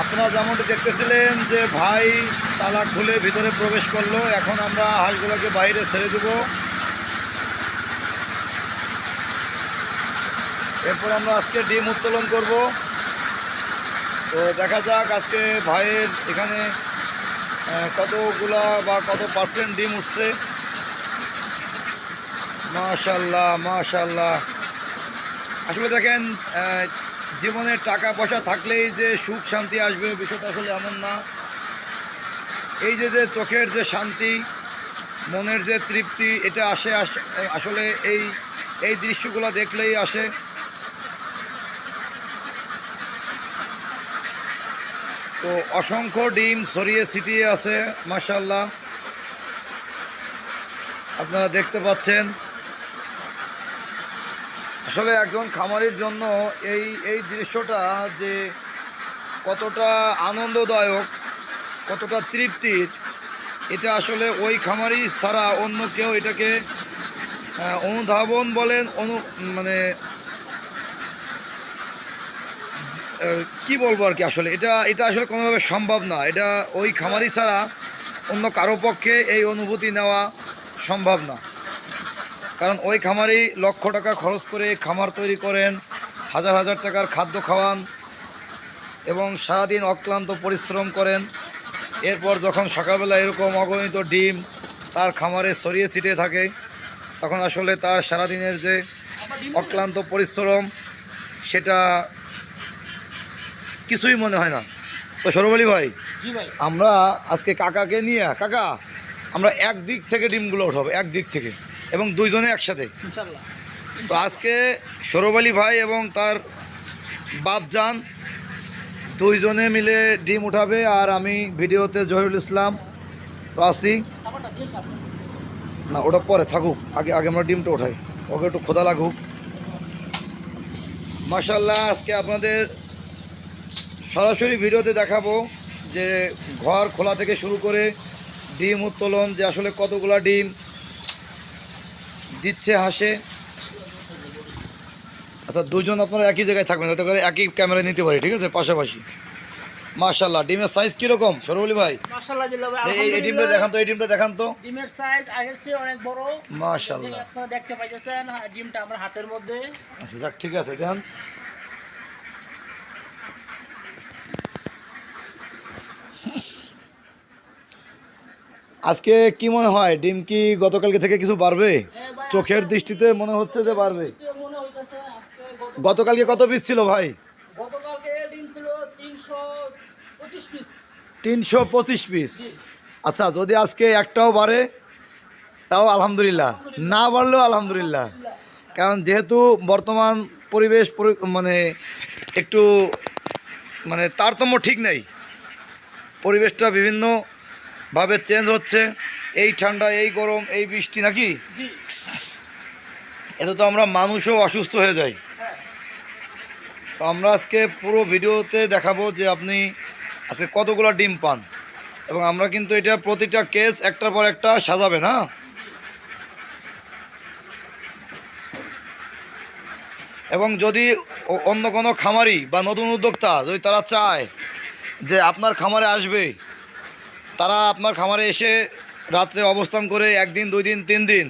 আপনারা যেমনটি দেখতেছিলেন যে ভাই তালা খুলে ভিতরে প্রবেশ করল, এখন আমরা হাঁসগুলোকে বাইরে ছেড়ে দেব। এরপর আমরা আজকে ডিম উত্তোলন করব। তো দেখা যাক আজকে ভাইয়ের এখানে কতগুলা বা কত পার্সেন্ট ডিম উঠছে। মাশাল্লাহ মাশাল্লাহ। আসলে দেখেন জীবনে টাকা, পয়সা থাকলেই যে সুখ, শান্তি আসবে, বিষয়টা আসলে এমন না। এই যে যে চোখের যে শান্তি, মনের যে তৃপ্তি, এটা আসে, আস- আসলে এই এই দৃশ্যগুলো দেখলেই আসে। তো অসংখ্য ডিম ছড়িয়ে ছিটিয়ে আছে মাশাল্লাহ আপনারা দেখতে পাচ্ছেন আসলে একজন খামারির জন্য এই এই দৃশ্যটা যে কতটা আনন্দদায়ক, কতটা তৃপ্তির, এটা আসলে ওই খামারি ছাড়া অন্য কেউ এটাকে অনুধাবন বলেন, অনু মানে কি বলব আর কি আসলে? এটা এটা আসলে কোনোভাবে সম্ভব না। এটা ওই খামারি ছাড়া অন্য কারও পক্ষে এই অনুভূতি নেওয়া সম্ভব না। কারণ ওই খামারেই লক্ষ টাকা খরচ করে খামার তৈরি করেন হাজার হাজার টাকার খাদ্য খাওয়ান এবং সারাদিন অক্লান্ত পরিশ্রম করেন। এরপর যখন সকালবেলা এরকম অগণিত ডিম তার খামারে ছড়িয়ে ছিটিয়ে থাকে তখন আসলে তার সারাদিনের যে অক্লান্ত পরিশ্রম সেটা কিছুই মনে হয় না। তো সরবলি ভাই ভাই। আমরা আজকে কাকাকে নিয়ে কাকা আমরা এক দিক থেকে ডিমগুলো উঠাবো এক দিক থেকে। এবং দুইজনে একসাথে। তো আজকে সৌরভ আলী ভাই এবং তার বাপজান দুইজনে মিলে ডিম উঠাবে আর আমি ভিডিওতে জহিরুল ইসলাম তো আসি না ওটা পরে থাকুক। আগে আগে আমরা ডিমটা উঠাই। ওকে একটু খোদা লাগুক। মাসাল্লাহ আজকে আপনাদের সরাসরি ভিডিওতে দেখাবো যে ঘর খোলা থেকে শুরু করে ডিম উত্তোলন যে আসলে কতগুলা ডিম দিচ্ছে হাসে। আচ্ছা দুজন আপনারা একই জায়গায় থাকবেন যাতে করে একই ক্যামেরা নিতে পারি ঠিক আছে? পাশাপাশি। মাশাল্লাহ ডিমের সাইজ কীরকম সরবলি ভাই? এই- ডিমটা দেখান তো এই ডিমটা দেখান তো। ডিমের সাইজ আগের চেয়ে অনেক বড়। মাশাল্লাহ দেখতে পাইতেছেন হ্যাঁ, ডিমটা আমার হাতের মধ্যে। আচ্ছা যাক ঠিক আছে দেন আজকে কি মনে হয়? ডিম কি গতকালকে থেকে কিছু বাড়বে? চোখের দৃষ্টিতে মনে হচ্ছে যে বাড়বে। গতকালকে কত পিস ছিল ভাই? তিনশো পঁচিশ পিস আচ্ছা যদি আজকে একটাও বাড়ে, তাও আলহামদুলিল্লাহ। না বাড়লেও আলহামদুলিল্লাহ। কারণ যেহেতু বর্তমান পরিবেশ পরি- মানে একটু মানে তারতম্য ঠিক নেই। পরিবেশটা বিভিন্নভাবে চেঞ্জ হচ্ছে এই ঠান্ডা এই গরম এই বৃষ্টি নাকি? এতে তো আমরা মানুষও অসুস্থ হয়ে যাই। তো আমরা আজকে পুরো ভিডিওতে দেখাবো যে আপনি আজকে কতগুলো ডিম পান। এবং আমরা কিন্তু এটা প্রতিটা কেস একটার পর একটা সাজাবেন হ্যাঁ এবং যদি অন্য কোনো খামারি বা নতুন উদ্যোক্তা যদি তারা চায় যে আপনার খামারে আসবে তারা আপনার খামারে এসে রাত্রে অবস্থান করে একদিন দুই দিন তিন দিন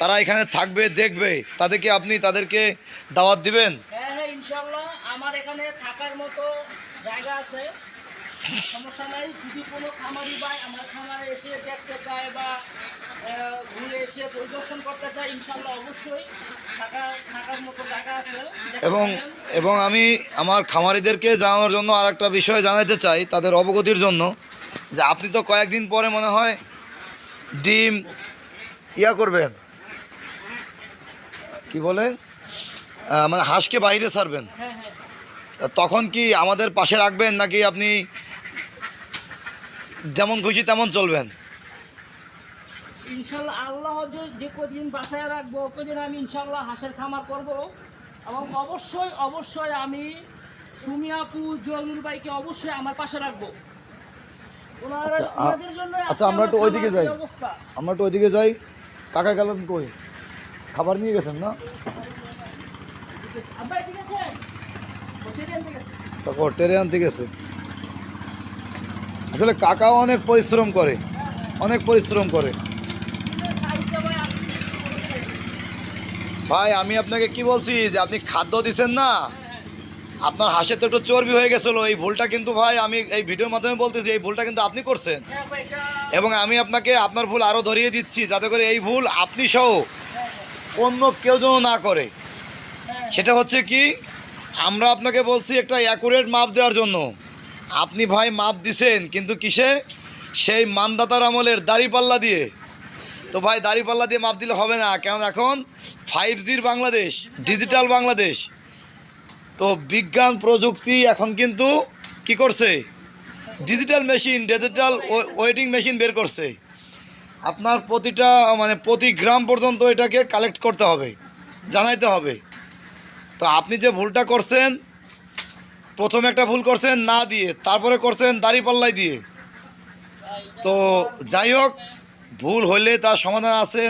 তারা এখানে থাকবে দেখবে। তাদেরকে আপনি তাদেরকে দাওয়াত দিবেন। হ্যাঁ হ্যাঁ আমার এখানে থাকার মতো জায়গা আছে। সমস্যা নাই। যদি কোনো খামারি ভাই আমার খামারে এসে দেখতে চায় বা ঘুরে এসে পরিদর্শন করতে চায় ইনশাআল্লাহ অবশ্যই থাকা থাকার মতো জায়গা আছে। এবং এবং আমি আমার খামারিদেরকে জানানোর জন্য আর একটা বিষয় জানাতে চাই তাদের অবগতির জন্য। যে আপনি তো কয়েকদিন পরে মনে হয় ডিম ইয়া করবেন। কি বলে? মানে হাঁসকে বাইরে ছাড়বেন। তখন কি আমাদের পাশে রাখবেন নাকি আপনি যেমন খুশি তেমন চলবেন? ইনশাল্লাহ আল্লাহ যে- কদিন বাসায় রাখব কদিন আমি ইনশাল্লাহ হাঁসের খামার করব। এবং অবশ্যই অবশ্যই আমি সুমিয়াপু জয়নুল ভাইকে অবশ্যই আমার পাশে রাখব। আচ্ছা, আচ্ছা, আমরা একটু ওইদিকে যাই। আমরা একটু ওইদিকে যাই। কাকা গেলেন কই? খাবার নিয়ে গেছেন না? তারপর আনতে গেছে। আসলে কাকাও অনেক পরিশ্রম করে। অনেক পরিশ্রম করে। ভাই আমি ভাই আমি আপনাকে কি বলছি যে আপনি খাদ্য দিছেন না? আপনার হাসে তো একটু চর্বি হয়ে গেছিল। এই ভুলটা কিন্তু ভাই আমি এই ভিডিওর মাধ্যমে বলতেছি, এই ভুলটা কিন্তু আপনি করছেন। এবং আমি আপনাকে আপনার ভুল আরও ধরিয়ে দিচ্ছি, যাতে করে এই ভুল আপনি সহ অন্য কেউ যেন না করে। সেটা হচ্ছে কি, আমরা আপনাকে বলছি একটা অ্যাকুরেট মাপ দেওয়ার জন্য। আপনি ভাই মাপ দিছেন, কিন্তু কিসে? সেই মানদাতার আমলের দাড়িপাল্লা দিয়ে। তো ভাই দাড়িপাল্লা দিয়ে মাপ দিলে হবে না, কারণ এখন ফাইভ জির বাংলাদেশ ডিজিটাল বাংলাদেশ। তো বিজ্ঞান প্রযুক্তি এখন কিন্তু কি করছে? Digital machine digital weighting machine বের করছে। আপনার প্রতিটা মানে প্রতি গ্রাম পর্যন্ত এটাকে কালেক্ট করতে হবে, জানাইতে হবে। তো আপনি যে ভুলটা করছেন, প্রথমে একটা ভুল করছেন না দিয়ে, তারপরে করছেন দাড়িপাল্লাই দিয়ে। তো যাই হোক, ভুল হইলে তার সমাধান আছে।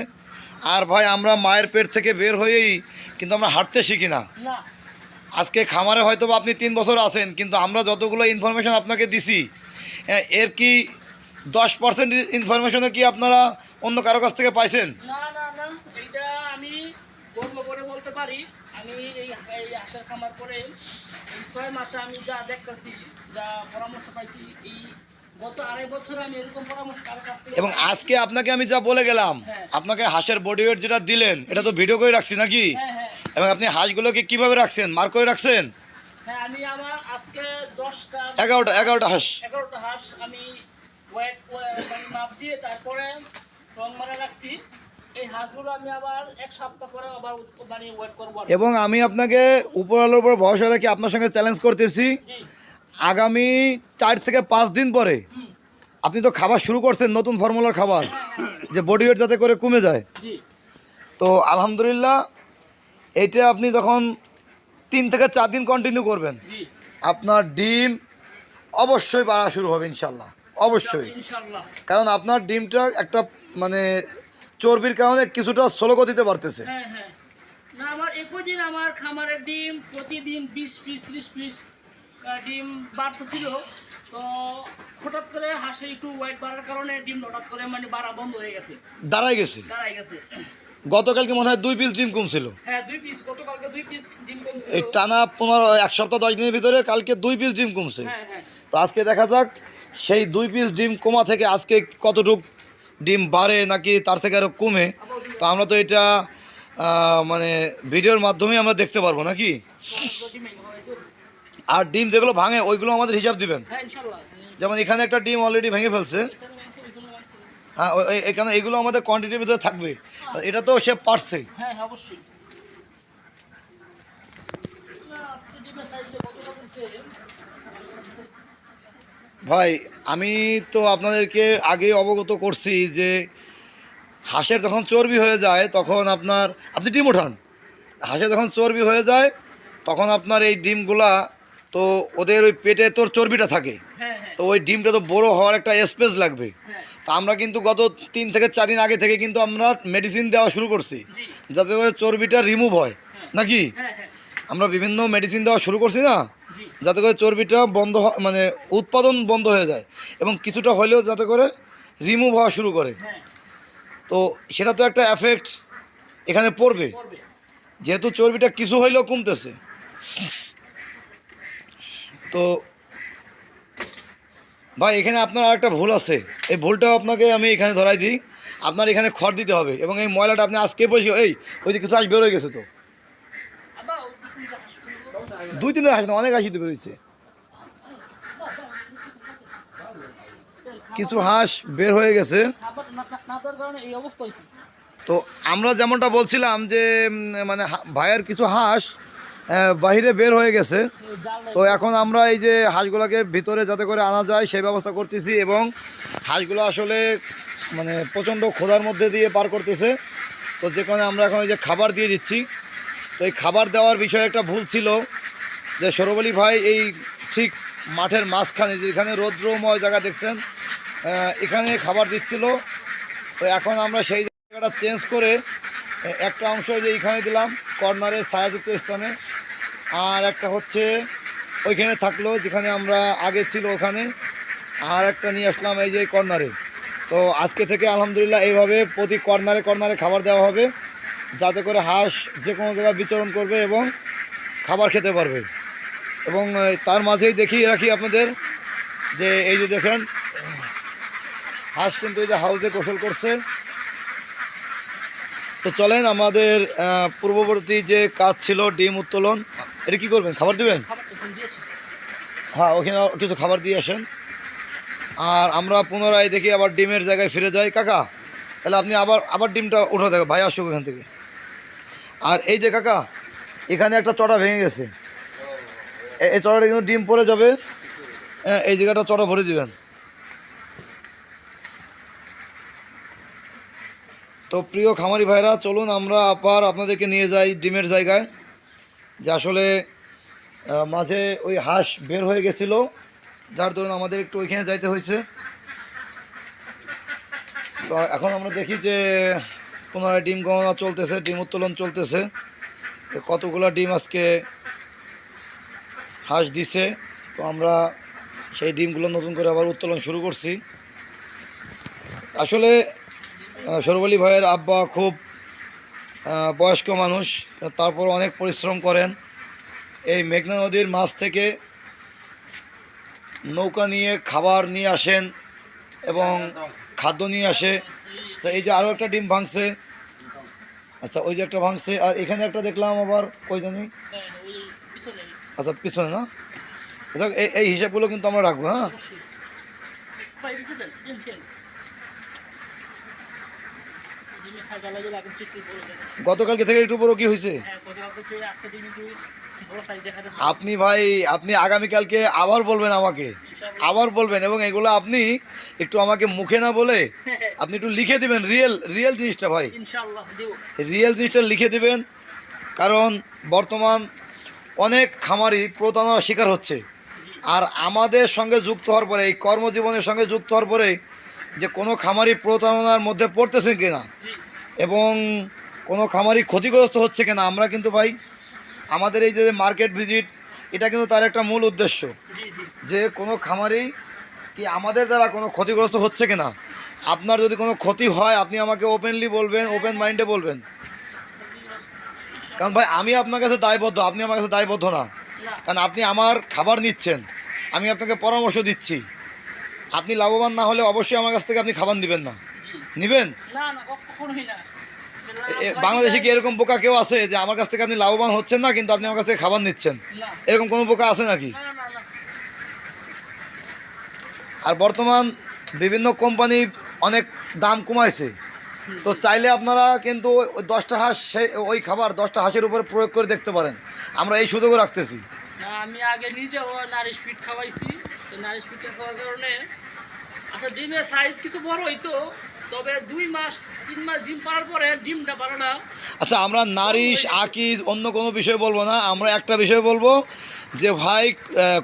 আর ভাই, আমরা মায়ের পেট থেকে বের হয়েই কিন্তু আমরা হাঁটতে শিখি না। আজকে খামারে হয়তো বা আপনি তিন বছর আছেন কিন্তু আমরা যতগুলো ইনফরমেশন আপনাকে দিছি এর কি দশ পার্সেন্ট ইনফরমেশনও কি আপনারা অন্য কারও কাছ থেকে পাইছেন? না না না এইটা আমি গর্ব করে বলতে পারি। আমি এই এই আশার খামার করে এই ছয় মাসে আমি যা দেখতেছি যা পরামর্শ পাইছি এই গত আড়াই বছরে আমি এরকম পরামর্শ কারও কাছ থেকে এবং আজকে আপনাকে আমি যা বলে গেলাম হ্যাঁ। আপনাকে হাঁসের বডি ওয়েট যেটা দিলেন এটা তো ভিডিও করে রাখছি নাকি? হ্যাঁ হ্যাঁ। এবং আপনি হাঁসগুলোকে কীভাবে রাখছেন? মার্ক করে রাখছেন? হ্যাঁ আমি আমার আজকে দশটা এগারোটা এগারোটা হাঁস। এগারোটা হাঁস আমি ওয়েট মানে মাপ দিয়ে তারপরে রং মারা রাখছি। মানে। এবং আমি আপনাকে উপর আলোর উপর ভরসা রেখে আপনার সঙ্গে চ্যালেঞ্জ করতেছি। আগামী চার থেকে পাঁচ দিন পরে আপনি তো খাবার শুরু করছেন নতুন ফর্মুলার খাবার যে বডি ওয়েট যাতে করে কমে যায়। তো আলহামদুলিল্লাহ এটা আপনি যখন তিন থেকে চার দিন কন্টিনিউ করবেন। আপনার ডিম অবশ্যই বাড়া শুরু হবে ইনশাল্লাহ অবশ্যই। কারণ আপনার ডিমটা একটা মানে চর্বির কারণে কিছুটা স্লো গতিতে বাড়তেছে। হ্যাঁ হ্যাঁ। আমার একই দিন আমার খামারের ডিম প্রতিদিন বিশ পিস ত্রিশ পিস ডিম বাড়তেছিল। তো হঠাৎ করে হাঁসে একটু ওয়েট বাড়ার কারণে ডিম হঠাৎ করে মানে বাড়া বন্ধ হয়ে গেছে। দাঁড়াই গেছে। গতকালকে মনে হয় দুই পিস ডিম কমছিল। হ্যাঁ ডিম কমছিল। এই টানা পনেরো এক সপ্তাহ দশ দিনের ভিতরে কালকে দুই পিস ডিম কমছে। হ্যাঁ হ্যাঁ। তো আজকে দেখা যাক সেই দুই পিস ডিম কমা থেকে আজকে কতটুক ডিম বাড়ে নাকি তার থেকে আরও কমে। তো আমরা তো এটা মানে ভিডিওর মাধ্যমেই আমরা দেখতে পারব নাকি? আর ডিম যেগুলো ভাঙে ওইগুলো আমাদের হিসাব দিবেন। যেমন এখানে একটা ডিম অলরেডি ভেঙে ফেলছে। হ্যাঁ এখানে এগুলো আমাদের কোয়ান্টিটির ভিতরে থাকবে। এটা তো সে পারছে। হ্যাঁ হ্যাঁ অবশ্যই। ভাই আমি তো আপনাদেরকে আগে অবগত করছি যে হাঁসের যখন চর্বি হয়ে যায় তখন আপনার আপনি ডিম ওঠান। হাঁসের যখন চর্বি হয়ে যায় তখন আপনার এই ডিমগুলা তো ওদের ওই পেটে তোর চর্বিটা থাকে। হ্যাঁ তো ওই ডিমটা তো বড় হওয়ার একটা স্পেস লাগবে। তো আমরা কিন্তু গত তিন থেকে চার দিন আগে থেকে কিন্তু আমরা মেডিসিন দেওয়া শুরু করছি। যাতে করে চর্বিটা রিমুভ হয়। নাকি? হ্যাঁ হ্যাঁ আমরা বিভিন্ন মেডিসিন দেওয়া শুরু করছি না? যাতে করে চর্বিটা বন্ধ মানে উৎপাদন বন্ধ হয়ে যায় এবং কিছুটা হলেও যাতে করে রিমুভ হওয়া শুরু করে। হ্যাঁ। তো সেটা তো একটা এফেক্ট এখানে পড়বে। যেহেতু চর্বিটা কিছু হইলেও কমতেছে। তো ভাই, এখানে আপনার আরেকটা ভুল আছে। এই ভুলটাও আপনাকে আমি এখানে ধরাই দিই। আপনার এখানে খড় দিতে হবে এবং এই ময়লাটা আপনি আজকে বসে এই, ওই কিছু আজ বেরোয় গেছে তো। দুই দিনে আসে না, অনেক আসিতে বেরোইছে। কিছু হাঁস বের হয়ে গেছে। তো আমরা যেমনটা বলছিলাম যে মানে ভাইয়ের কিছু হাঁস বাহিরে বের হয়ে গেছে। তো এখন আমরা এই যে হাঁসগুলোকে ভিতরে যাতে করে আনা যায়, সেই ব্যবস্থা করতেছি এবং হাঁসগুলো আসলে মানে প্রচণ্ড খোদার মধ্যে দিয়ে পার করতেছে। তো যে যেখানে আমরা এখন এই যে খাবার দিয়ে দিচ্ছি। তো এই খাবার দেওয়ার বিষয়ে একটা ভুল ছিল যে সৌরভ ভাই এই ঠিক মাঠের মাঝখানে যেখানে রৌদ্রময় জায়গা দেখছেন এখানে খাবার দিচ্ছিল। তো এখন আমরা সেই জায়গাটা চেঞ্জ করে একটা অংশ যে এইখানে দিলাম, কর্নারে ছায়াযুক্ত স্থানে। আর একটা হচ্ছে ওইখানে থাকল, যেখানে আমরা আগে ছিল ওখানে। আর একটা নিয়ে আসলাম এই যে কর্নারে। তো আজকে থেকে আলহামদুলিল্লাহ এইভাবে প্রতি কর্নারে কর্নারে খাবার দেওয়া হবে, যাতে করে হাঁস যে কোনো জায়গায় বিচরণ করবে এবং খাবার খেতে পারবে। এবং তার মাঝেই দেখিয়ে রাখি আপনাদের যে এই যে দেখেন, হাঁস কিন্তু এই যে হাউসে গোসল করছে। তো চলেন আমাদের পূর্ববর্তী যে কাজ ছিল, ডিম উত্তোলন এটা কি করবেন? খাবার দিবেন? হ্যাঁ ওখানে কিছু খাবার দিয়ে আসেন। আর আমরা পুনরায় দেখি আবার ডিমের জায়গায় ফিরে যাই। কাকা তাহলে আপনি আবার আবার ডিমটা উঠে দেখো ভাই আসুক এখান থেকে। আর এই যে কাকা এখানে একটা চটা ভেঙে গেছে। এই চটাটা কিন্তু ডিম পড়ে যাবে। হ্যাঁ, এই জায়গাটা চটা ভরে দিবেন। তো প্রিয় খামারি ভাইরা চলুন আমরা আবার আপনাদেরকে নিয়ে যাই ডিমের জায়গায়। যে আসলে মাঝে ওই হাঁস বের হয়ে গেছিল, যার দরুন আমাদের একটু ওইখানে যাইতে হয়েছে। তো এখন আমরা দেখি যে পুনরায় ডিম গণনা চলতেছে, ডিম উত্তোলন চলতেছে। কতগুলো ডিম আজকে হাঁস দিছে? তো আমরা সেই ডিমগুলো নতুন করে আবার উত্তোলন শুরু করছি। আসলে আলী ভাইয়ের আব্বা খুব বয়স্ক মানুষ, তারপর অনেক পরিশ্রম করেন। এই মেঘনা নদীর মাছ থেকে নৌকা নিয়ে খাবার নিয়ে আসেন এবং খাদ্য নিয়ে আসে। আচ্ছা এই যে আরও একটা ডিম ভাঙছে। আচ্ছা ওই যে একটা ভাঙছে। আর এখানে একটা দেখলাম আবার ওই জানি? আচ্ছা পিছনে না? আচ্ছা এই হিসাবগুলো কিন্তু আমরা রাখব হ্যাঁ অবশ্যই ভাই দিতে দেন দেন দেন ডিমে খাজা লাগে লাগুন চিত্র বলে দেন গতকালকে থেকে একটু বড় কি হয়েছে? হ্যাঁ আপনি ভাই, আপনি আগামীকালকে আবার বলবেন আমাকে। আবার বলবেন এবং এগুলো আপনি একটু আমাকে মুখে না বলে আপনি একটু লিখে দিবেন রিয়েল রিয়েল জিনিসটা ভাই। রিয়েল জিনিসটা লিখে দিবেন, কারণ বর্তমান অনেক খামারি প্রতারণার শিকার হচ্ছে। আর আমাদের সঙ্গে যুক্ত হওয়ার পরে, এই কর্মজীবনের সঙ্গে যুক্ত হওয়ার পরে যে কোনো খামারি প্রতারণার মধ্যে পড়তেছে কিনা? এবং কোনো খামারি ক্ষতিগ্রস্ত হচ্ছে কিনা? আমরা কিন্তু ভাই, আমাদের এই যে মার্কেট ভিজিট, এটা কিন্তু তার একটা মূল উদ্দেশ্য। যে কোনো খামারি কি আমাদের দ্বারা কোনো ক্ষতিগ্রস্ত হচ্ছে কিনা? আপনার যদি কোনো ক্ষতি হয়, আপনি আমাকে ওপেনলি বলবেন ওপেন মাইন্ডে বলবেন। কারণ ভাই, আমি আপনার কাছে দায়বদ্ধ, আপনি আমার কাছে দায়বদ্ধ না। কারণ আপনি আমার খাবার নিচ্ছেন, আমি আপনাকে পরামর্শ দিচ্ছি। আপনি লাভবান না হলে অবশ্যই আমার কাছ থেকে আপনি খাবার নেবেন না। নেবেন? বাংলাদেশে কি এরকম বোকা কেউ আছে যে আমার কাছ থেকে আপনি লাভবান হচ্ছেন না কিন্তু আপনি আমার কাছ থেকে খাবার নিচ্ছেন? এরকম কোনো বোকা আছে নাকি? আর বর্তমান বিভিন্ন কোম্পানি অনেক দাম কমাইছে। তো চাইলে আপনারা কিন্তু ওই দশটা হাঁস সেই ওই খাবার দশটা হাঁসের উপরে প্রয়োগ করে দেখতে পারেন। আমরা এই সুযোগও রাখতেছি। আমি আগে নিজেও নারিশ ফিট খাওয়াইছি। তো নারিশ ফিটটা খাওয়ার কারণে আচ্ছা ডিমের সাইজ কিছু বড় হইতো তবে দুই মাস তিন মাস ডিম পাড়ার পরে ডিমটা পারে না। আচ্ছা আমরা নারিশ আকিজ অন্য কোনো বিষয় বলব না আমরা একটা বিষয় বলব যে ভাই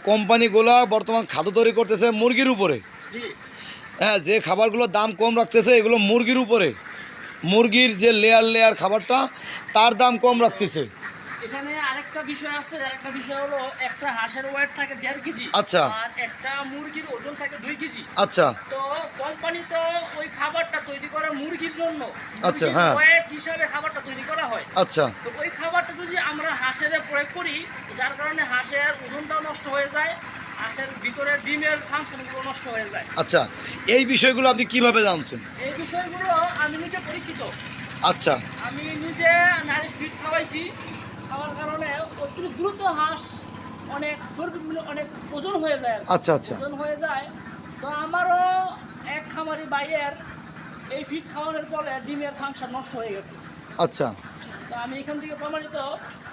কোম্পানিগুলা বর্তমান খাদ্য তৈরি করতেছে মুরগির উপরে। হ্যাঁ যে খাবারগুলোর দাম কম রাখতেছে এগুলো মুরগির উপরে। মুরগির যে লেয়ার লেয়ার খাবারটা তার দাম কম রাখতেছে। এখানে আরেকটা বিষয় আছে আরেকটা বিষয় হলো একটা হাঁসের ওয়েট থাকে দেড় কেজি আচ্ছা। আর একটা মুরগির ওজন থাকে দুই কেজি। আচ্ছা। তো কোম্পানি তো ওই খাবারটা তৈরি করে মুরগির জন্য আচ্ছা, হ্যাঁ। ওয়েট হিসাবে খাবারটা তৈরি করা হয়। আচ্ছা। তো ওই খাবারটা যদি আমরা হাঁসের প্রয়োগ করি যার কারণে হাঁসের ওজনটাও নষ্ট হয়ে যায় হাঁসের ভিতরে ডিমের ফাংশনগুলো নষ্ট হয়ে যায়। আচ্ছা এই বিষয়গুলো আপনি কীভাবে জানছেন? এই বিষয়গুলো আমি নিজে পরীক্ষিত। আচ্ছা। আমি নিজে নারী ফিট খাওয়াইছি। খাওয়ার কারণে দ্রুত হাঁস অনেক চর্বি মানে অনেক ওজন হয়ে যায় আচ্ছা আচ্ছা। ওজন হয়ে যায়। তো আমারও এক খামারি বাইয়ের এই ফিট খাওয়ানোর ফলে ডিমের ফাংশন নষ্ট হয়ে গেছে। আচ্ছা। তো আমি এখান থেকে প্রমাণিত।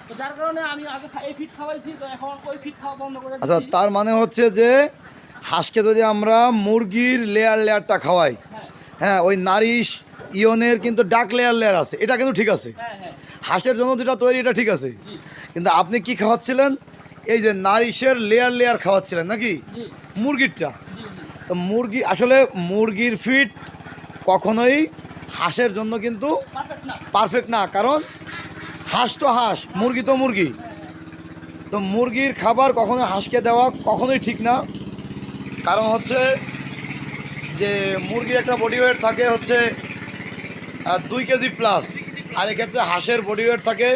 তো যার কারণে আমি আগে এই ফিট খাওয়াইছি তো এখন ওই ফিট খাওয়া বন্ধ করে আচ্ছা তার মানে হচ্ছে যে হাঁসকে যদি আমরা মুরগির লেয়ার লেয়ারটা খাওয়াই হ্যাঁ। হ্যাঁ ওই নারিশ ইয়নের কিন্তু ডাক লেয়ার লেয়ার আছে এটা কিন্তু ঠিক আছে। হ্যাঁ হ্যাঁ। হাঁসের জন্য যেটা তৈরি এটা ঠিক আছে। কিন্তু আপনি কি খাওয়াচ্ছিলেন? এই যে নারিশের লেয়ার লেয়ার খাওয়াচ্ছিলেন নাকি? মুরগিরটা। তো মুরগি আসলে মুরগির ফিট কখনোই হাঁসের জন্য কিন্তু পারফেক্ট না। কারণ হাঁস তো হাঁস মুরগি তো মুরগি। তো মুরগির খাবার কখনো হাঁসকে দেওয়া কখনোই ঠিক না। কারণ হচ্ছে যে মুরগির একটা বডি ওয়েট থাকে হচ্ছে দুই কেজি প্লাস আর এক্ষেত্রে হাঁসের বডি ওয়েট থাকে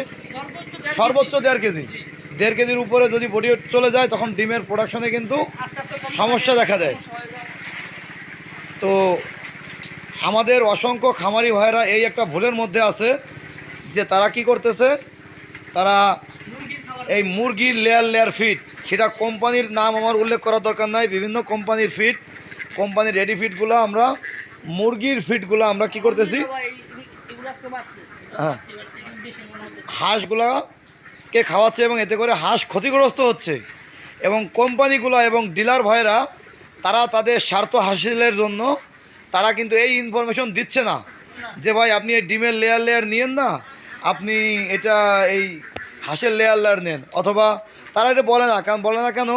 সর্বোচ্চ দেড় কেজি। দেড় কেজির উপরে যদি বডি ওয়েট চলে যায়, তখন ডিমের প্রোডাকশনে কিন্তু সমস্যা দেখা দেয়। তো আমাদের অসংখ্য খামারি ভাইরা এই একটা ভুলের মধ্যে আছে যে তারা কি করতেছে তারা এই মুরগির লেয়ার লেয়ার ফিট সেটা কোম্পানির নাম আমার উল্লেখ করার দরকার নাই, বিভিন্ন কোম্পানির ফিট কোম্পানির রেডি ফিটগুলো আমরা, মুরগির ফিটগুলো আমরা কি করতেছি হ্যাঁ। হাঁসগুলোকে খাওয়াচ্ছে এবং এতে করে হাঁস ক্ষতিগ্রস্ত হচ্ছে এবং কোম্পানিগুলো এবং ডিলার ভাইরা তারা তাদের স্বার্থ হাসিলের জন্য তারা কিন্তু এই ইনফরমেশন দিচ্ছে না। যে ভাই আপনি এই ডিমের লেয়ার লেয়ার নিয়েন না আপনি এটা এই হাঁসের লেয়ার লেয়ার নেন। অথবা তারা এটা বলে না কারণ বলে না কেন?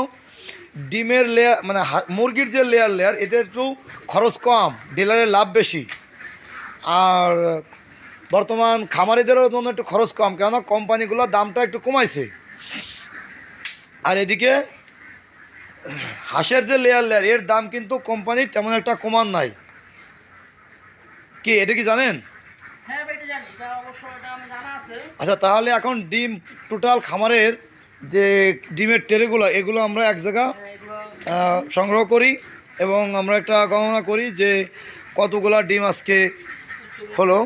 ডিমের লেয়ার মানে মুরগির যে লেয়ার লেয়ার এতে একটু খরচ কম ডিলারের লাভ বেশি। আর বর্তমান খামারিদেরও জন্য একটু খরচ কম কেননা কোম্পানিগুলোর দামটা একটু কমাইছে আর এদিকে হাঁসের যে লেয়ার লেয়ার এর দাম কিন্তু কোম্পানির তেমন একটা কমান নাই কি এটা কি জানেন হ্যাঁ। আচ্ছা তাহলে এখন ডিম টোটাল খামারের যে ডিমের ট্রেগুলো এগুলো আমরা এক জায়গা হ্যাঁ, সংগ্রহ করি এবং আমরা একটা গণনা করি যে কতগুলা ডিম আজকে হলো।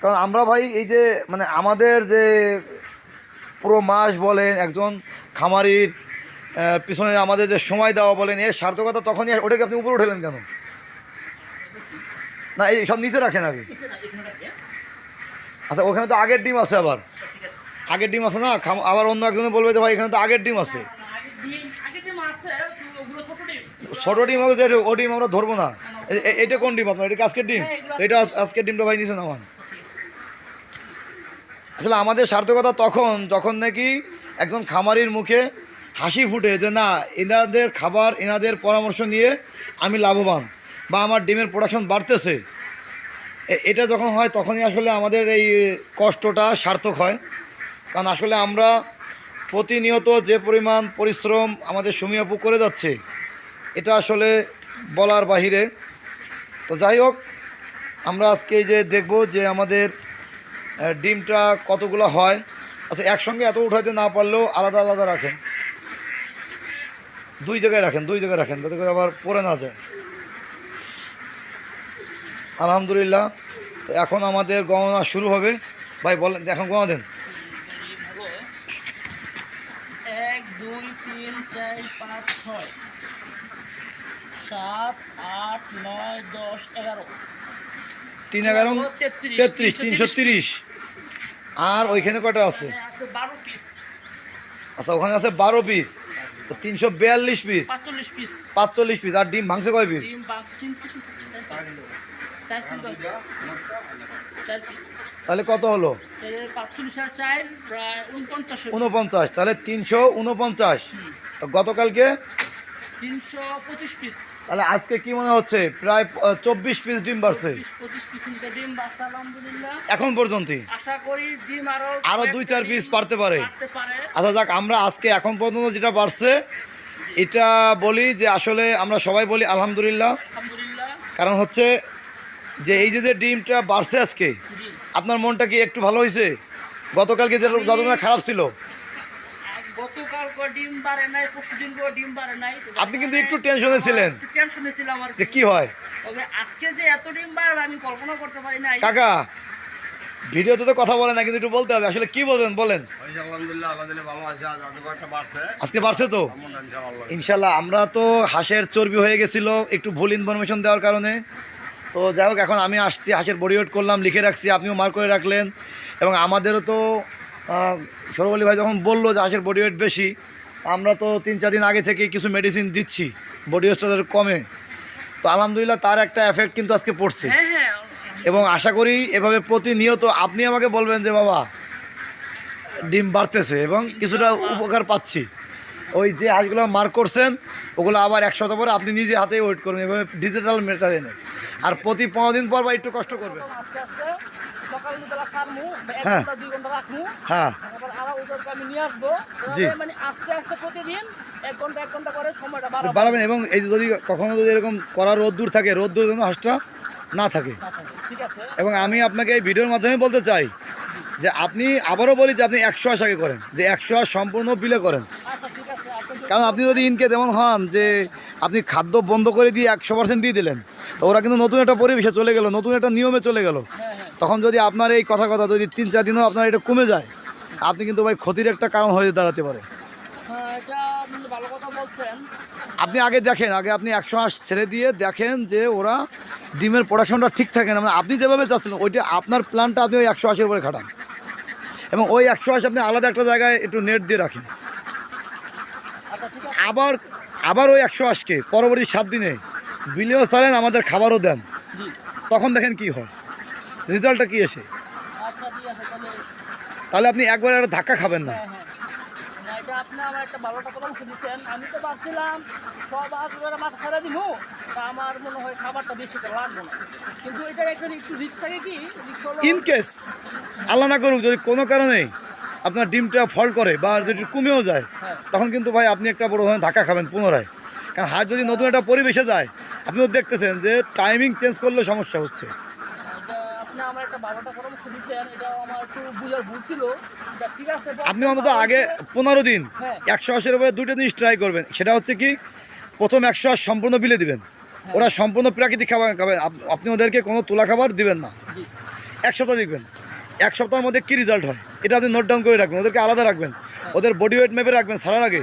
কারণ আমরা ভাই এই যে মানে আমাদের যে পুরো মাস বলেন একজন খামারির পিছনে আমাদের যে সময় দেওয়া বলেন এর সার্থকতা তখনই। ওটাকে আপনি উপরে উঠেলেন কেন? না এই সব নিচে রাখেন আগে। রাখবে। আচ্ছা ওখানে তো আগের ডিম আছে আবার। আগের ডিম আছে না? আবার অন্য একজনে বলবে যে ভাই এখানে তো আগের ডিম আছে। ছোট ডিম। হবে যে ও ডিম আমরা ধরবো না। এটা কোন ডিম আপনার? এটা আজকের ডিম? হ্যাঁ, এটা আজকের ডিমটা ভাই নিচে নামান। আসলে আমাদের সার্থকতা তখন, যখন নাকি একজন খামারির মুখে হাসি ফুটে যে না, এনাদের খাবার, এনাদের পরামর্শ নিয়ে আমি লাভবান বা আমার ডিমের প্রোডাকশন বাড়তেছে। এটা যখন হয় তখনই আসলে আমাদের এই কষ্টটা সার্থক হয়। কারণ আসলে আমরা প্রতিনিয়ত যে পরিমাণ পরিশ্রম আমাদের সুমি আপু করে যাচ্ছে, এটা আসলে বলার বাহিরে। তো যাই হোক, আমরা আজকে যে দেখব যে আমাদের ডিমটা কতগুলো হয়? আচ্ছা একসঙ্গে এত উঠাইতে না পারলেও আলাদা আলাদা রাখেন। দুই জায়গায় রাখেন দুই জায়গায় রাখেন যাতে করে আবার পরে না যায়। আলহামদুলিল্লাহ তো এখন আমাদের গণনা শুরু হবে। ভাই বলেন এখন গণনা দেন। এক দুই তিন চার পাঁচ ছয় সাত আট নয় দশ এগারো। তিন এগারো তেত্রিশ তেত্রিশ তিনশো তিরিশ। আর ওইখানে কটা আছে? আচ্ছা ওখানে আছে বারো পিস তিনশো বিয়াল্লিশ পিস পাঁচচল্লিশ পিস আর ডিম ভাঙছে কয় পিস তাহলে কত হলো? উনপঞ্চাশ তাহলে তিনশো উনপঞ্চাশ গতকালকে তিনশো পঁচিশ পিস তাহলে আজকে কি মনে হচ্ছে? প্রায় চব্বিশ পিস ডিম বাড়ছে। পঁচিশ পিস ডিম বাচ্চা আলহামদুলিল্লাহ। এখন পর্যন্তই। আশা করি ডিম আরও আরও দুই চার পিস পারতে পারে। আচ্ছা যাক আমরা আজকে এখন পর্যন্ত যেটা বাড়ছে এটা বলি যে আসলে আমরা সবাই বলি আলহামদুলিল্লাহ। কারণ হচ্ছে যে এই যে যে ডিমটা বাড়ছে আজকে আপনার মনটা কি একটু ভালো হয়েছে? গতকালকে যে যতটা খারাপ ছিল। আর ডিম বাড়ে নাই পরশু দিন কো ডিম বাড়ে নাই। আপনি কিন্তু একটু টেনশনে ছিলেন। একটু টেনশনে ছিলাম আর যে কি কি হয়? তবে আজকে যে এত ডিম বাড়বে আমি কল্পনা করতে পারি নাই। কাকা ভিডিওতে তো কথা বলে না কিন্তু একটু বলতে হবে। আসলে কি বলেন। আজকে বাড়ছে। তো? আমরা ইনশাল্লাহ আমরা তো হাঁসের চর্বি হয়ে গেছিল একটু ভুল ইনফরমেশন দেওয়ার কারণে। তো যাই হোক এখন আমি আসছি হাঁসের বডি ওয়েট করলাম লিখে রাখছি আপনিও মার করে রাখলেন। এবং আমাদেরও তো সরবলি ভাই যখন বলল যে হাঁসের বডি ওয়েট বেশি আমরা তো তিন চার দিন আগে থেকে কিছু মেডিসিন দিচ্ছি বডি ওয়েটটা তাদের কমে। তো আলহামদুলিল্লাহ তার একটা এফেক্ট কিন্তু আজকে পড়ছে। হ্যাঁ হ্যাঁ। এবং আশা করি এভাবে প্রতিনিয়ত আপনি আমাকে বলবেন যে বাবা ডিম বাড়তেছে এবং কিছুটা উপকার পাচ্ছি। ওই যে হাঁসগুলো মার্ক করছেন ওগুলো আবার এক সপ্তাহ পরে আপনি নিজে হাতেই ওয়েট করুন। এভাবে ডিজিটাল মেটার এনে। আর প্রতি পনেরো দিন পর ভাই একটু কষ্ট করবেন। হ্যাঁ। হ্যাঁ। জি। মানে আস্তে আস্তে প্রতিদিন এক ঘণ্টা এক ঘণ্টা করে সময়টা বাড়াবেন এবং এই যদি কখনো যদি এরকম করার রোদ্দুর থাকে রোদ্দুর যেন হাঁসটা না থাকে। এবং আমি আপনাকে এই ভিডিওর মাধ্যমে বলতে চাই যে আপনি আবারও বলি যে আপনি একশো আশ আগে করেন যে একশো আশ সম্পূর্ণ বিলে করেন। আচ্ছা কারণ আপনি যদি ইনকে যেমন হন যে আপনি খাদ্য বন্ধ করে দিয়ে একশো পার্সেন্ট দিয়ে দিলেন তো ওরা কিন্তু নতুন একটা পরিবেশে চলে গেল নতুন একটা নিয়মে চলে গেল। হ্যাঁ হ্যাঁ। তখন যদি আপনার এই কথা কথা যদি তিন চার দিনও আপনার এটা কমে যায় আপনি কিন্তু ভাই ক্ষতির একটা কারণ হয়ে দাঁড়াতে পারে। হ্যাঁ, আপনি আগে দেখেন আগে আপনি একশো আশ ছেড়ে দিয়ে দেখেন যে ওরা ডিমের প্রোডাকশনটা ঠিক থাকে না। মানে আপনি যেভাবে চাচ্ছেন ওইটা আপনার প্ল্যানটা আপনি ওই একশো আশির উপরে খাটান। এবং ওই একশো আশি আপনি আলাদা একটা জায়গায় একটু নেট দিয়ে রাখেন। আচ্ছা আবার আবার ওই একশো আশকে পরবর্তী সাত দিনে বিলিও চালেন আমাদের খাবারও দেন। তখন দেখেন কি হয়। রেজাল্টটা কি এসে আচ্ছা তাহলে আপনি একবার একটা ধাক্কা খাবেন না। হ্যাঁ হ্যাঁ। না, এটা আপনি আমার একটা ভালোটা পরামর্শ দিচ্ছেন আমি তো ভাবছিলাম সব আসবে মাথা ছাড়া দিব তা আমার মনে হয় খাবারটা বেশি লাগবে না। কিন্তু এটা একটা একটু রিস্ক থাকে কি? ইন কেস আল্লাহ না করুক যদি কোনো কারণে আপনার ডিমটা ফল করে বা যদি কমেও যায় হ্যাঁ। তখন কিন্তু ভাই আপনি একটা বড় ধরনের ধাক্কা খাবেন পুনরায়। কারণ হাত যদি নতুন একটা পরিবেশে যায় আপনিও দেখতেছেন যে টাইমিং চেঞ্জ করলে সমস্যা হচ্ছে। আপনি আমার একটা ভালোটা পরামর্শ দিচ্ছেন এটা আমার একটু বুঝার ভুল ছিল। ঠিক আছে আপনি অন্তত আগে পনেরো দিন হ্যাঁ। একশো আশির উপরে দুটো জিনিস ট্রাই করবেন। সেটা হচ্ছে কি প্রথম একশো আশ সম্পূর্ণ বিলে দিবেন। ওরা সম্পূর্ণ প্রাকৃতিক খাবার খাবেন আপনি ওদেরকে কোনো তোলা খাবার দিবেন না। এক সপ্তাহ দেখবেন। এক সপ্তাহের মধ্যে কী রেজাল্ট হয়? এটা আপনি নোট ডাউন করে রাখবেন। ওদেরকে আলাদা রাখবেন। ওদের বডি ওয়েট মেপে রাখবেন সারার আগে।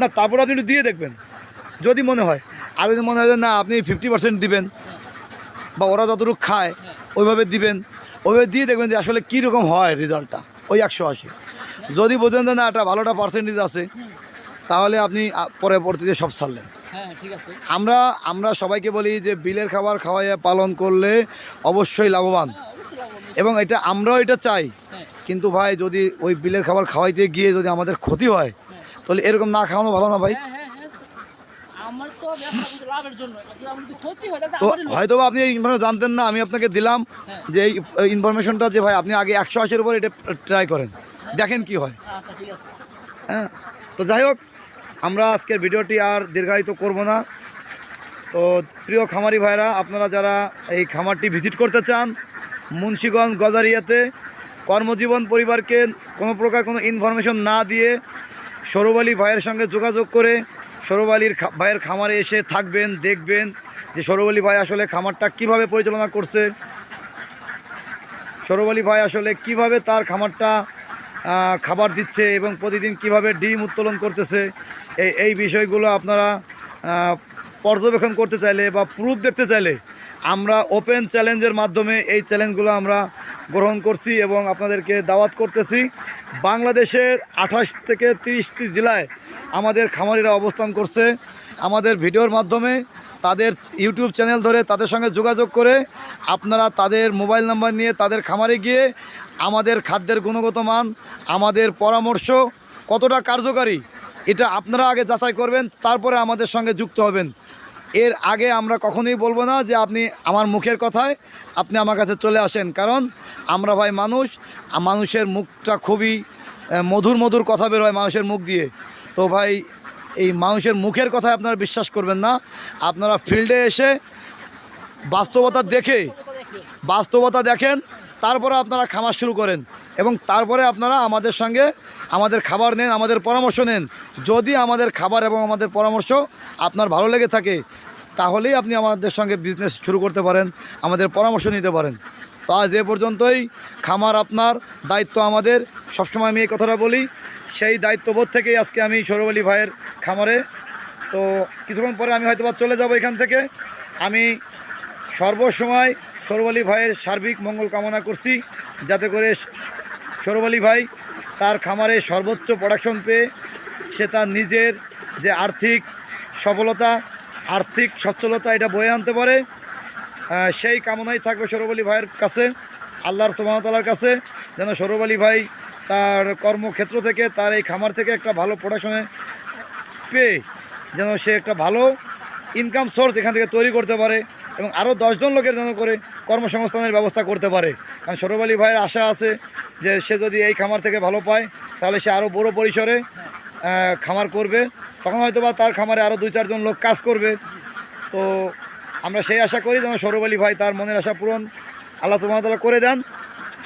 না, তারপর আপনি একটু দিয়ে দেখবেন। যদি মনে হয়। আর যদি মনে হয় না আপনি ফিফটি পার্সেন্ট দিবেন। বা ওরা যতটুকু খায় ওইভাবে দিবেন। ওইভাবে দিয়ে দেখবেন যে আসলে কীরকম হয় রেজাল্টটা ওই একশো আশি। যদি বোঝেন যে না একটা ভালোটা পার্সেন্টেজ আছে তাহলে আপনি পরবর্তীতে সব ছাড়লেন। হ্যাঁ আমরা আমরা সবাইকে বলি যে বিলের খাবার খাওয়াইয়া পালন করলে অবশ্যই লাভবান। হ্যাঁ এবং এটা আমরাও এটা চাই। হ্যাঁ কিন্তু ভাই যদি ওই বিলের খাবার খাওয়াইতে গিয়ে যদি আমাদের ক্ষতি হয় তাহলে এরকম না খাওয়ানো ভালো না ভাই হ্যাঁ হ্যাঁ হ্যাঁ আমার তো হয়। হয়তো আপনি এই ইনফরমেশন জানতেন না আমি আপনাকে দিলাম হ্যাঁ। যে এই ইনফরমেশনটা যে ভাই আপনি আগে একশো আশির উপর এটা ট্রাই করেন দেখেন কি হয় আচ্ছা হ্যাঁ তো যাই হোক আমরা আজকের ভিডিওটি আর দীর্ঘায়িত করব না তো প্রিয় খামারি ভাইরা আপনারা যারা এই খামারটি ভিজিট করতে চান মুন্সীগঞ্জ গজারিয়াতে কর্মজীবন পরিবারকে কোনো প্রকার কোনো ইনফরমেশন না দিয়ে সৌরভ আলী ভাইয়ের সঙ্গে যোগাযোগ করে সৌরভ আলীর ভাইয়ের খামারে এসে থাকবেন, দেখবেন যে সৌরভ আলী ভাই আসলে খামারটা কীভাবে পরিচালনা করছে। সৌরভ আলী ভাই আসলে কীভাবে তার খামারটা খাবার দিচ্ছে এবং প্রতিদিন কীভাবে ডিম উত্তোলন করতেছে এই এই বিষয়গুলো আপনারা পর্যবেক্ষণ করতে চাইলে বা প্রুফ দেখতে চাইলে আমরা ওপেন চ্যালেঞ্জের মাধ্যমে এই চ্যালেঞ্জগুলো আমরা গ্রহণ করছি এবং আপনাদেরকে দাওয়াত করতেছি। বাংলাদেশের আঠাশ থেকে তিরিশটি জেলায় আমাদের খামারিরা অবস্থান করছে। আমাদের ভিডিওর মাধ্যমে তাদের ইউটিউব চ্যানেল ধরে তাদের সঙ্গে যোগাযোগ করে আপনারা তাদের মোবাইল নাম্বার নিয়ে তাদের খামারে গিয়ে আমাদের খাদ্যের গুণগত মান, আমাদের পরামর্শ কতটা কার্যকারী, এটা আপনারা আগে যাচাই করবেন, তারপরে আমাদের সঙ্গে যুক্ত হবেন। এর আগে আমরা কখনোই বলব না যে আপনি আমার মুখের কথায় আপনি আমার কাছে চলে আসেন, কারণ আমরা ভাই মানুষ মানুষের মুখটা খুবই মধুর মধুর কথা বের হয় মানুষের মুখ দিয়ে। তো ভাই, এই মানুষের মুখের কথায় আপনারা বিশ্বাস করবেন না। আপনারা ফিল্ডে এসে বাস্তবতা দেখে দেখে বাস্তবতা দেখেন, তারপরে আপনারা খামার শুরু করেন এবং তারপরে আপনারা আমাদের সঙ্গে আমাদের খাবার নেন, আমাদের পরামর্শ নেন। যদি আমাদের খাবার এবং আমাদের পরামর্শ আপনার ভালো লেগে থাকে, তাহলেই আপনি আমাদের সঙ্গে বিজনেস শুরু করতে পারেন, আমাদের পরামর্শ নিতে পারেন। তো আজ এ পর্যন্তই। খামার আপনার, দায়িত্ব আমাদের। সবসময় আমি এই কথাটা বলি সেই দায়িত্ববোধ থেকেই আজকে আমি সৌরভ আলী ভাইয়ের খামারে। তো কিছুক্ষণ পরে আমি হয়তো চলে যাব এখান থেকে। আমি সর্বসময় সৌরভ আলী ভাইয়ের সার্বিক মঙ্গল কামনা করছি, যাতে করে সৌরভ আলী ভাই তার খামারে সর্বোচ্চ প্রোডাকশন পেয়ে সে তার নিজের যে আর্থিক সফলতা, আর্থিক সচ্ছলতা এটা বয়ে আনতে পারে সেই কামনাই থাকবে সৌরভ আলী ভাইয়ের কাছে, আল্লাহর সুবাহতালার কাছে, যেন সৌরভ আলী ভাই তার কর্মক্ষেত্র থেকে, তার এই খামার থেকে একটা ভালো প্রোডাকশনে পেয়ে যেন সে একটা ভালো ইনকাম সোর্স এখান থেকে তৈরি করতে পারে এবং আরও দশজন লোকের যেন করে কর্মসংস্থানের ব্যবস্থা করতে পারে। কারণ সৌরভ আলী ভাইয়ের আশা আছে যে সে যদি এই খামার থেকে ভালো পায়, তাহলে সে আরও বড় পরিসরে খামার করবে। তখন হয়তো বা তার খামারে আরও দুই, চারজন লোক কাজ করবে। তো আমরা সেই আশা করি যেন সৌরভ আলী ভাই তার মনের আশা পূরণ আল্লাহ সুবাহতাল্লাহ করে দেন।